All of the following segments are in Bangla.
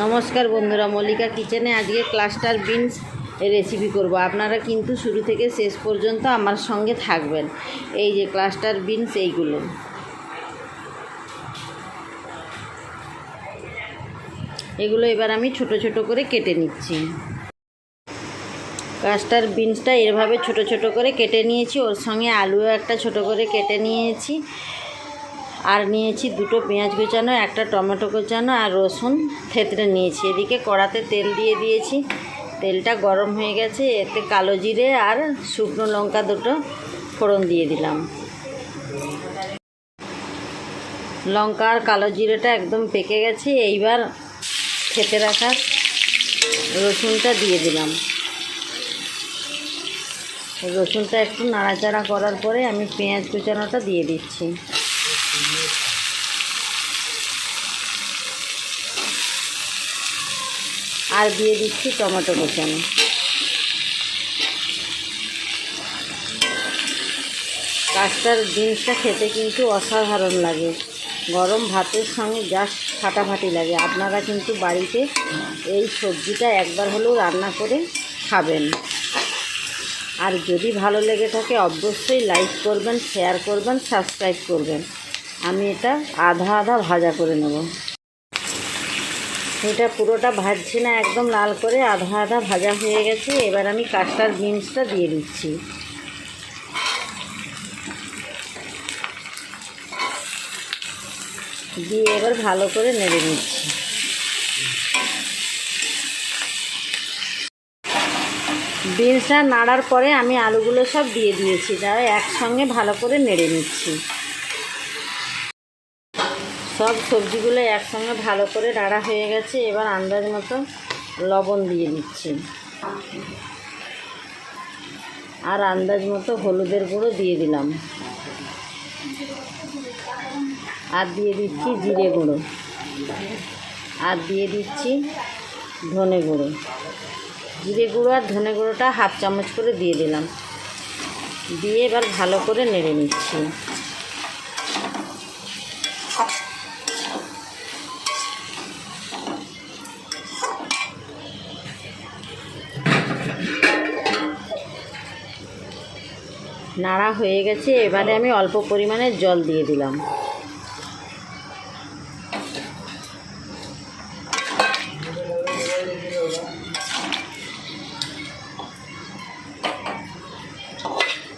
নমস্কার বন্ধুরা, মল্লিকা কিচেনে আজকে ক্লাস্টার বিনস রেসিপি করব। আপনারা কিন্তু শুরু থেকে শেষ পর্যন্ত আমার সঙ্গে থাকবেন। এই যে ক্লাস্টার বিনস এইগুলো। এগুলো এবার আমি ছোট ছোট করে কেটে নিচ্ছি। কাস্টার বিনসটা এভাবে ছোট ছোট করে কেটে নিয়েছি। ওর সঙ্গে আলুও একটা ছোট করে কেটে নিয়েছি। আর নিয়েছি দুটো পেঁয়াজ কুচানো, একটা টমেটো কুচানো আর রসুন থেতড়ে নিয়েছি। এদিকে কড়াতে তেল দিয়ে দিয়েছি। তেলটা গরম হয়ে গেছে, এতে কালো জিরে আর শুকনো লঙ্কা দুটো ফোড়ন দিয়ে দিলাম। লঙ্কা আর কালো জিরেটা একদম পেকে গেছে, এইবার খেতে রাখা রসুনটা দিয়ে দিলাম। রসুনটা একটু নাড়াচাড়া করার পরে আমি পেঁয়াজ কুচানোটা দিয়ে দিচ্ছি। আর দিয়ে দিচ্ছি টমেটো কুচানো কাস্টার জিনিসটা খেতে কিন্তু অসাধারণ লাগে। গরম ভাতের সঙ্গে জাস্ট ফাটাফাটি লাগে। আপনারা কিন্তু বাড়িতে এই সবজিটা একবার হলেও রান্না করে খাবেন। আর যদি ভালো লেগে থাকে, অবশ্যই লাইক করবেন শেয়ার করবেন সাবস্ক্রাইব করবেন। আমি এটা আধা আধা ভাজা করে নেব। এটা পুরোটা ভাজছি না, একদম লাল করে আধা আধা ভাজা হয়ে গেছে। এবার আমি কাস্টার বিনসটা দিয়ে দিচ্ছি। দিয়ে এবার ভালো করে নেড়ে নিচ্ছি। বিনসটা নাড়ার পরে আমি আলুগুলো সব দিয়ে দিয়েছি। তাই একসঙ্গে ভালো করে নেড়ে নিচ্ছি। সব সবজিগুলো একসঙ্গে ভালো করে ডাড়া হয়ে গেছে, এবার আন্দাজ মতো লবণ দিয়ে দিচ্ছি। আর আন্দাজ মতো হলুদের গুঁড়ো দিয়ে দিলাম। আর দিয়ে দিচ্ছি জিরে গুঁড়ো। আর দিয়ে দিচ্ছি ধনে গুঁড়ো। জিরে গুঁড়ো আর ধনে গুঁড়োটা হাফ চামচ করে দিয়ে দিলাম। দিয়ে এবার ভালো করে নেড়ে নিচ্ছি। নাড়া হয়ে গেছে, এবারে আমি অল্প পরিমাণে জল দিয়ে দিলাম।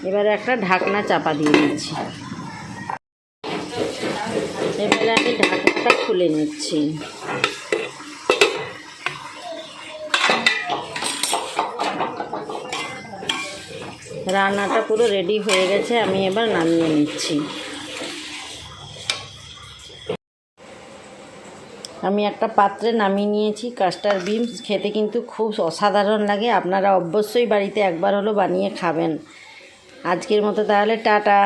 এবারে একটা ঢাকনা চাপা দিয়ে দিচ্ছি। এবারে আমি ঢাকনাটা খুলে নিচ্ছি। রান্নাটা পুরো রেডি হয়ে গেছে, আমি এবার নামিয়ে নিচ্ছি। আমি একটা পাত্রে নামিয়ে নিয়েছি কাস্টার বিনস খেতে কিন্তু খুব অসাধারণ লাগে, আপনারা অবশ্যই বাড়িতে একবার হলো বানিয়ে খাবেন। আজকের মতো তাহলে, টাটা।